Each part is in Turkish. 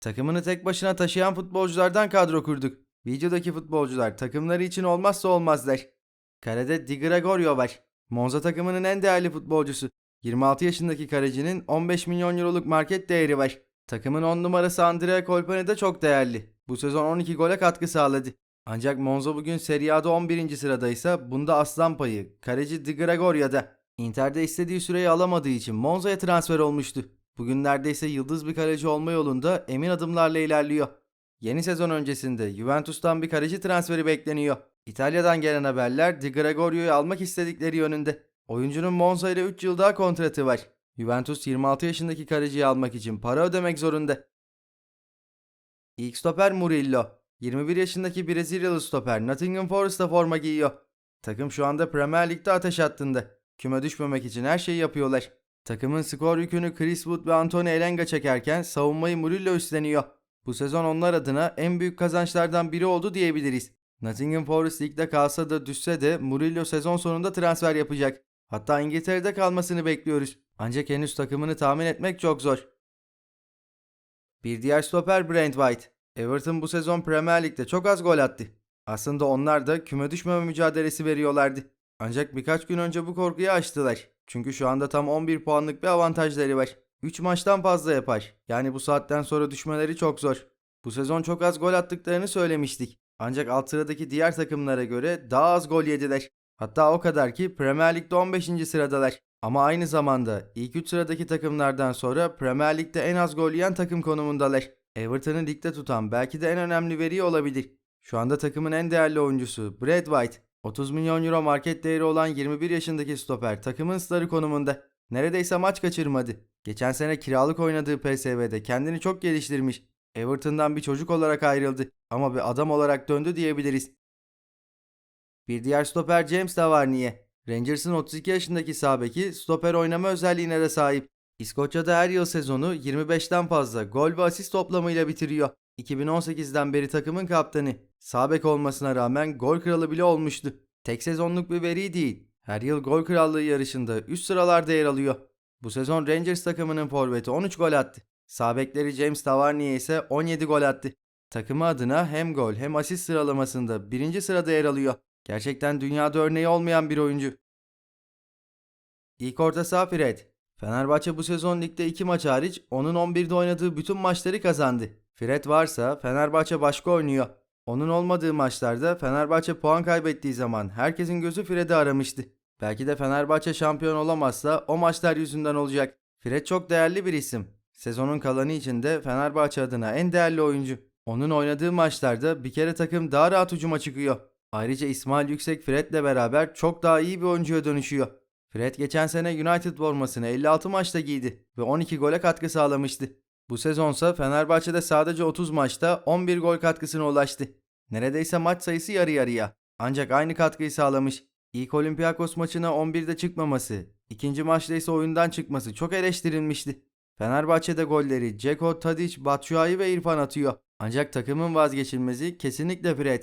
Takımını tek başına taşıyan futbolculardan kadro kurduk. Videodaki futbolcular takımları için olmazsa olmazlar. Kalede Di Gregorio var. Monza takımının en değerli futbolcusu. 26 yaşındaki kalecinin 15 milyon euroluk market değeri var. Takımın 10 numarası Andrea Colpani de çok değerli. Bu sezon 12 gole katkı sağladı. Ancak Monza bugün Serie A'da 11. sıradaysa bunda aslan payı. Kaleci Di Gregorio'da. Inter'de istediği süreyi alamadığı için Monza'ya transfer olmuştu. Bugün neredeyse yıldız bir kaleci olma yolunda emin adımlarla ilerliyor. Yeni sezon öncesinde Juventus'tan bir kaleci transferi bekleniyor. İtalya'dan gelen haberler Di Gregorio'yu almak istedikleri yönünde. Oyuncunun Monza ile 3 yıl daha kontratı var. Juventus 26 yaşındaki kaleciyi almak için para ödemek zorunda. İlk stoper Murillo. 21 yaşındaki Brezilyalı stoper Nottingham Forest'ta forma giyiyor. Takım şu anda Premier Lig'de ateş hattında. Küme düşmemek için her şeyi yapıyorlar. Takımın skor yükünü Chris Wood ve Anthony Elenga çekerken savunmayı Murillo üstleniyor. Bu sezon onlar adına en büyük kazançlardan biri oldu diyebiliriz. Nottingham Forest ligde kalsa da düşse de Murillo sezon sonunda transfer yapacak. Hatta İngiltere'de kalmasını bekliyoruz. Ancak henüz takımını tahmin etmek çok zor. Bir diğer stoper Brent White. Everton bu sezon Premier Lig'de çok az gol attı. Aslında onlar da küme düşmeme mücadelesi veriyorlardı. Ancak birkaç gün önce bu korkuyu aştılar. Çünkü şu anda tam 11 puanlık bir avantajları var. 3 maçtan fazla yapar. Yani bu saatten sonra düşmeleri çok zor. Bu sezon çok az gol attıklarını söylemiştik. Ancak alt sıradaki diğer takımlara göre daha az gol yediler. Hatta o kadar ki Premier Lig'de 15. sıradalar. Ama aynı zamanda ilk 3 sıradaki takımlardan sonra Premier Lig'de en az gol yiyen takım konumundalar. Everton'ı ligde tutan belki de en önemli veri olabilir. Şu anda takımın en değerli oyuncusu Brad White. 30 milyon euro market değeri olan 21 yaşındaki stoper takımın starı konumunda. Neredeyse maç kaçırmadı. Geçen sene kiralık oynadığı PSV'de kendini çok geliştirmiş. Everton'dan bir çocuk olarak ayrıldı ama bir adam olarak döndü diyebiliriz. Bir diğer stoper James Tavernier. Rangers'ın 32 yaşındaki sağ beki stoper oynama özelliğine de sahip. İskoçya'da her yıl sezonu 25'ten fazla gol ve asist toplamıyla bitiriyor. 2018'den beri takımın kaptanı. Sağ bek olmasına rağmen gol kralı bile olmuştu. Tek sezonluk bir veri değil. Her yıl gol krallığı yarışında üst sıralarda yer alıyor. Bu sezon Rangers takımının forveti 13 gol attı. Sağ bekleri James Tavernier ise 17 gol attı. Takımı adına hem gol hem asist sıralamasında birinci sırada yer alıyor. Gerçekten dünyada örneği olmayan bir oyuncu. İlk orta saha Fred. Fenerbahçe bu sezon ligde 2 maç hariç onun 11'de oynadığı bütün maçları kazandı. Fred varsa Fenerbahçe başka oynuyor. Onun olmadığı maçlarda Fenerbahçe puan kaybettiği zaman herkesin gözü Fred'i aramıştı. Belki de Fenerbahçe şampiyon olamazsa o maçlar yüzünden olacak. Fred çok değerli bir isim. Sezonun kalanı için de Fenerbahçe adına en değerli oyuncu. Onun oynadığı maçlarda bir kere takım daha rahat hücuma çıkıyor. Ayrıca İsmail Yüksek Fred'le beraber çok daha iyi bir oyuncuya dönüşüyor. Fred geçen sene United formasını 56 maçta giydi ve 12 gole katkı sağlamıştı. Bu sezonsa Fenerbahçe'de sadece 30 maçta 11 gol katkısına ulaştı. Neredeyse maç sayısı yarı yarıya. Ancak aynı katkıyı sağlamış. İlk Olympiakos maçına 11'de çıkmaması, ikinci maçta ise oyundan çıkması çok eleştirilmişti. Fenerbahçe'de golleri Ceko, Tadic, Batshuayi ve İrfan atıyor. Ancak takımın vazgeçilmezi kesinlikle Fred.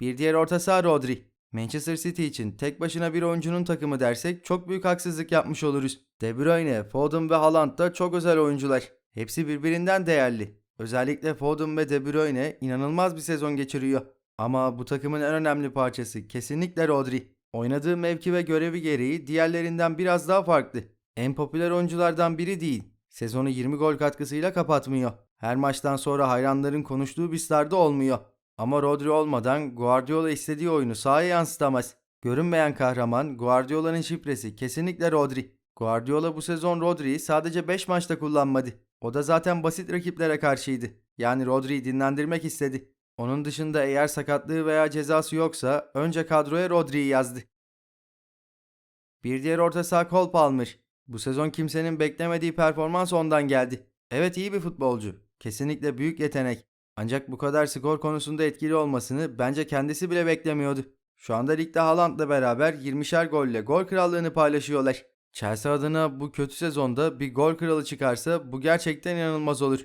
Bir diğer orta saha Rodri. Manchester City için tek başına bir oyuncunun takımı dersek çok büyük haksızlık yapmış oluruz. De Bruyne, Foden ve Haaland da çok özel oyuncular. Hepsi birbirinden değerli. Özellikle Foden ve De Bruyne inanılmaz bir sezon geçiriyor. Ama bu takımın en önemli parçası kesinlikle Rodri. Oynadığı mevki ve görevi gereği diğerlerinden biraz daha farklı. En popüler oyunculardan biri değil. Sezonu 20 gol katkısıyla kapatmıyor. Her maçtan sonra hayranların konuştuğu bir starda olmuyor. Ama Rodri olmadan Guardiola istediği oyunu sahaya yansıtamaz. Görünmeyen kahraman Guardiola'nın şifresi kesinlikle Rodri. Guardiola bu sezon Rodri'yi sadece 5 maçta kullanmadı. O da zaten basit rakiplere karşıydı. Yani Rodri'yi dinlendirmek istedi. Onun dışında eğer sakatlığı veya cezası yoksa önce kadroya Rodri'yi yazdı. Bir diğer orta saha Cole Palmer. Bu sezon kimsenin beklemediği performans ondan geldi. Evet iyi bir futbolcu. Kesinlikle büyük yetenek. Ancak bu kadar skor konusunda etkili olmasını bence kendisi bile beklemiyordu. Şu anda ligde Haaland'la beraber 20'şer golle gol krallığını paylaşıyorlar. Chelsea adına bu kötü sezonda bir gol kralı çıkarsa bu gerçekten inanılmaz olur.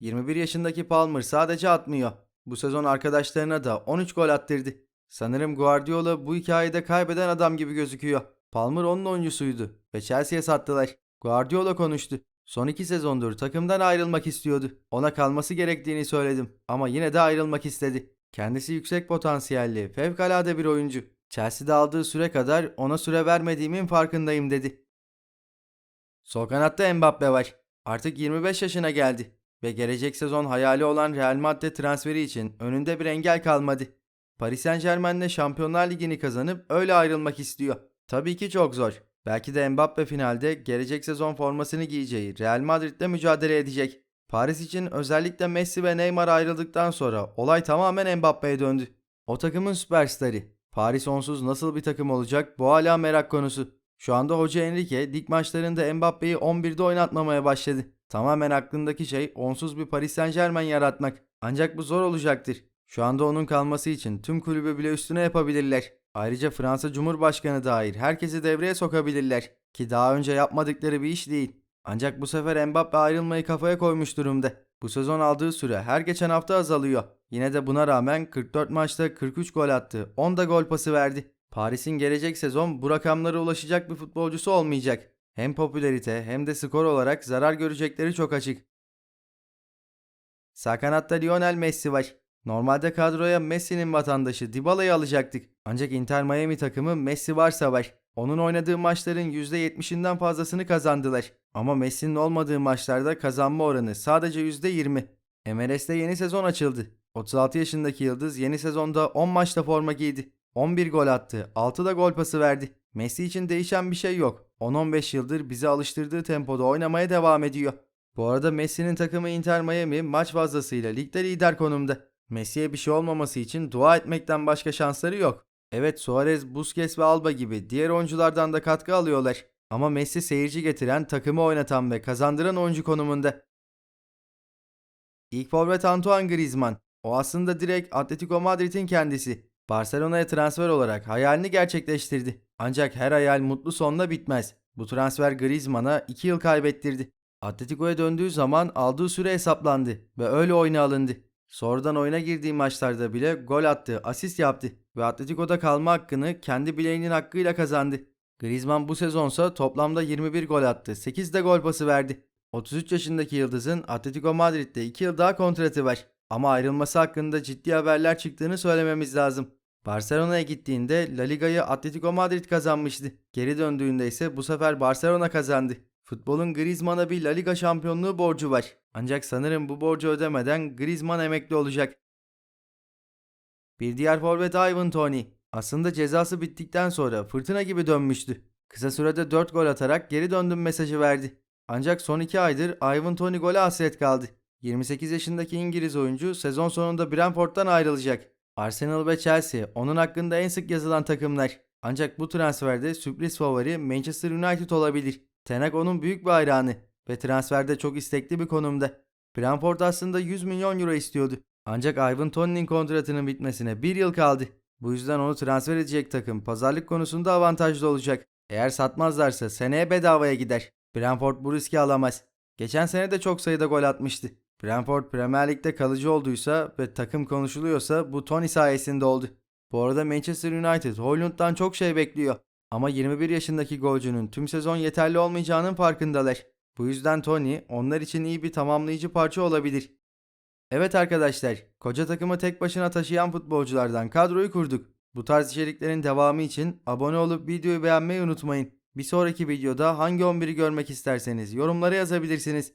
21 yaşındaki Palmer sadece atmıyor. Bu sezon arkadaşlarına da 13 gol attırdı. Sanırım Guardiola bu hikayede kaybeden adam gibi gözüküyor. Palmer onun oyuncusuydu ve Chelsea'ye sattılar. Guardiola konuştu. Son iki sezondur takımdan ayrılmak istiyordu. Ona kalması gerektiğini söyledim ama yine de ayrılmak istedi. Kendisi yüksek potansiyelli, fevkalade bir oyuncu. Chelsea'de aldığı süre kadar ona süre vermediğimin farkındayım dedi. Sol kanatta Mbappe var. Artık 25 yaşına geldi ve gelecek sezon hayali olan Real Madrid transferi için önünde bir engel kalmadı. Paris Saint Germain'le Şampiyonlar Ligi'ni kazanıp öyle ayrılmak istiyor. Tabii ki çok zor. Belki de Mbappe finalde gelecek sezon formasını giyeceği Real Madrid'le mücadele edecek. Paris için özellikle Messi ve Neymar ayrıldıktan sonra olay tamamen Mbappe'ye döndü. O takımın süperstarı. Paris onsuz nasıl bir takım olacak bu hala merak konusu. Şu anda Hoca Enrique lig maçlarında Mbappe'yi 11'de oynatmamaya başladı. Tamamen aklındaki şey onsuz bir Paris Saint Germain yaratmak. Ancak bu zor olacaktır. Şu anda onun kalması için tüm kulübü bile üstüne yapabilirler. Ayrıca Fransa Cumhurbaşkanı dair herkesi devreye sokabilirler. Ki daha önce yapmadıkları bir iş değil. Ancak bu sefer Mbappe ayrılmayı kafaya koymuş durumda. Bu sezon aldığı süre her geçen hafta azalıyor. Yine de buna rağmen 44 maçta 43 gol attı. 10 da gol pası verdi. Paris'in gelecek sezon bu rakamlara ulaşacak bir futbolcusu olmayacak. Hem popülerite hem de skor olarak zarar görecekleri çok açık. Sağ kanatta Lionel Messi var. Normalde kadroya Messi'nin vatandaşı Dybala'yı alacaktık. Ancak Inter Miami takımı Messi varsa var. Onun oynadığı maçların %70'inden fazlasını kazandılar. Ama Messi'nin olmadığı maçlarda kazanma oranı sadece %20. MLS'te yeni sezon açıldı. 36 yaşındaki Yıldız yeni sezonda 10 maçta forma giydi. 11 gol attı, 6 da gol pası verdi. Messi için değişen bir şey yok. 10-15 yıldır bizi alıştırdığı tempoda oynamaya devam ediyor. Bu arada Messi'nin takımı Inter Miami maç fazlasıyla ligde lider konumda. Messi'ye bir şey olmaması için dua etmekten başka şansları yok. Evet Suarez, Busquets ve Alba gibi diğer oyunculardan da katkı alıyorlar. Ama Messi seyirci getiren, takımı oynatan ve kazandıran oyuncu konumunda. İlk forvet Antoine Griezmann. O aslında direkt Atletico Madrid'in kendisi. Barcelona'ya transfer olarak hayalini gerçekleştirdi. Ancak her hayal mutlu sonla bitmez. Bu transfer Griezmann'a 2 yıl kaybettirdi. Atletico'ya döndüğü zaman aldığı süre hesaplandı ve öyle oyuna alındı. Sonradan oyuna girdiği maçlarda bile gol attı, asist yaptı ve Atletico'da kalma hakkını kendi bileğinin hakkıyla kazandı. Griezmann bu sezonsa toplamda 21 gol attı, 8 de gol pası verdi. 33 yaşındaki Yıldız'ın Atletico Madrid'de 2 yıl daha kontratı var. Ama ayrılması hakkında ciddi haberler çıktığını söylememiz lazım. Barcelona'ya gittiğinde La Liga'yı Atletico Madrid kazanmıştı. Geri döndüğünde ise bu sefer Barcelona kazandı. Futbolun Griezmann'a bir La Liga şampiyonluğu borcu var. Ancak sanırım bu borcu ödemeden Griezmann emekli olacak. Bir diğer forvet Ivan Toney. Aslında cezası bittikten sonra fırtına gibi dönmüştü. Kısa sürede 4 gol atarak geri döndüm mesajı verdi. Ancak son 2 aydır Ivan Toney gole hasret kaldı. 28 yaşındaki İngiliz oyuncu sezon sonunda Brentford'dan ayrılacak. Arsenal ve Chelsea onun hakkında en sık yazılan takımlar. Ancak bu transferde sürpriz favori Manchester United olabilir. Tenak onun büyük bir hayranı ve transferde çok istekli bir konumda. Brentford aslında 100 milyon euro istiyordu. Ancak Ivan Toney'nin kontratının bitmesine bir yıl kaldı. Bu yüzden onu transfer edecek takım pazarlık konusunda avantajlı olacak. Eğer satmazlarsa seneye bedavaya gider. Brentford bu riski alamaz. Geçen sene de çok sayıda gol atmıştı. Brentford Premier Lig'de kalıcı olduysa ve takım konuşuluyorsa bu Tony sayesinde oldu. Bu arada Manchester United Hoylund'dan çok şey bekliyor. Ama 21 yaşındaki golcünün tüm sezon yeterli olmayacağının farkındalar. Bu yüzden Tony onlar için iyi bir tamamlayıcı parça olabilir. Evet arkadaşlar, koca takımı tek başına taşıyan futbolculardan kadroyu kurduk. Bu tarz içeriklerin devamı için abone olup videoyu beğenmeyi unutmayın. Bir sonraki videoda hangi 11'i görmek isterseniz yorumlara yazabilirsiniz.